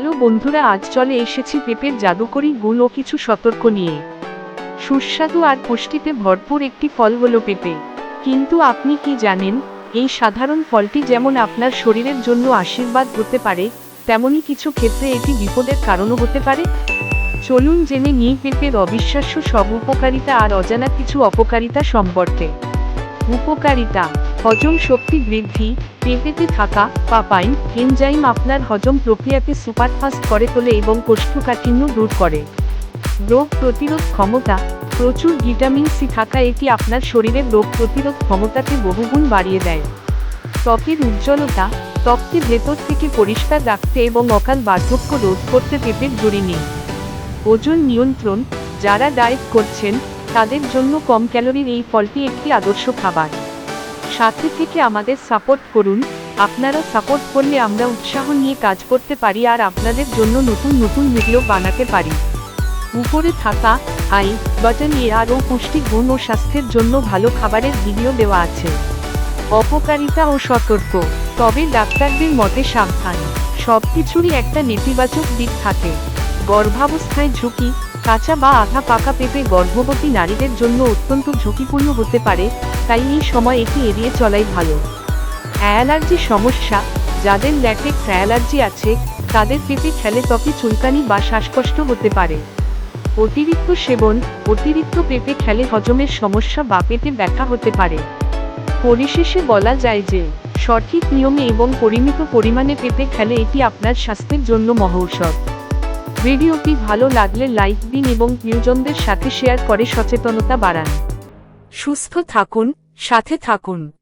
Hello বন্ধুরা, আজ চলে এসেছি পেঁপের জাদুকরি গুণ ও কিছু সতর্ক নিয়ে। সুস্বাদু আর পুষ্টিতে ভরপুর একটি ফল হলো পেঁপে। কিন্তু আপনি কি জানেন, এই সাধারণ ফলটি যেমন আপনার শরীরের জন্য আশীর্বাদ হতে পারে তেমনই কিছু ক্ষেত্রে এটি বিপদের কারণও হতে পারে? চলুন জেনে নিই পেঁপের অবিশ্বাস্য সব উপকারিতা আর অজানা কিছু অপকারিতা সম্পর্কে। উপকারিতা হজম শক্তি বৃদ্ধি পেঁপেতে থাকা পাপাইন এনজাইম আপনার হজম প্রক্রিয়াকে সুপারফাস্ট করে তোলে এবং কোষ্ঠকাঠিন্য দূর করে। রোগ প্রতিরোধ ক্ষমতা, প্রচুর ভিটামিন সি থাকা এটি আপনার শরীরের রোগ প্রতিরোধ ক্ষমতাকে বহুগুণ বাড়িয়ে দেয়। ত্বকের উজ্জ্বলতা, ত্বককে ভেতর থেকে পরিষ্কার রাখতে এবং অকাল বার্ধক্য রোধ করতে পেঁপের জড়ি নেই ওজন নিয়ন্ত্রণ, যারা ডায়েট করছেন, তাদের জন্য কম ক্যালোরির এই ফলটি একটি আদর্শ খাবার। সাথে থেকে আমাদের সাপোর্ট করুন। আপনারা সাপোর্ট করলে আমরা উৎসাহ নিয়ে কাজ করতে পারি আর আপনাদের জন্য নতুন নতুন ভিডিও বানাতে পারি। উপরে থাকা আই বাটন এ আরও পুষ্টি, গুণ ও স্বাস্থ্যের জন্য ভালো খাবারের ভিডিও দেওয়া আছে। অপকারিতা ও সতর্ক, তবে ডাক্তারদের মতে সাবধান। সব কিছুরই একটা নেতিবাচক দিক থাকে। গর্ভাবস্থায় ঝুঁকি কাঁচা বা আধা পাকা পেঁপে গর্ভবতী নারীদের জন্য অত্যন্ত ঝুঁকিপূর্ণ হতে পারে, তাই এই সময় এটি এড়িয়ে চলাই ভালো। অ্যালার্জি সমস্যা, যাদের ল্যাটেক্স অ্যালার্জি আছে, তাদের পেঁপে খেলে ত্বকে চুলকানি বা শ্বাসকষ্ট হতে পারে। অতিরিক্ত সেবন, অতিরিক্ত পেঁপে খেলে হজমের সমস্যা বা পেটে ব্যথা হতে পারে। পরিশেষে বলা যায় যে, সঠিক নিয়মে এবং পরিমিত পরিমাণে পেঁপে খেলে এটি আপনার স্বাস্থ্যের জন্য মহৌষধ। ভিডিওটি ভালো লাগলে লাইক দিন এবং প্রিয়জনদের সাথে শেয়ার করে সচেতনতা বাড়ান। সুস্থ থাকুন, সাথে থাকুন।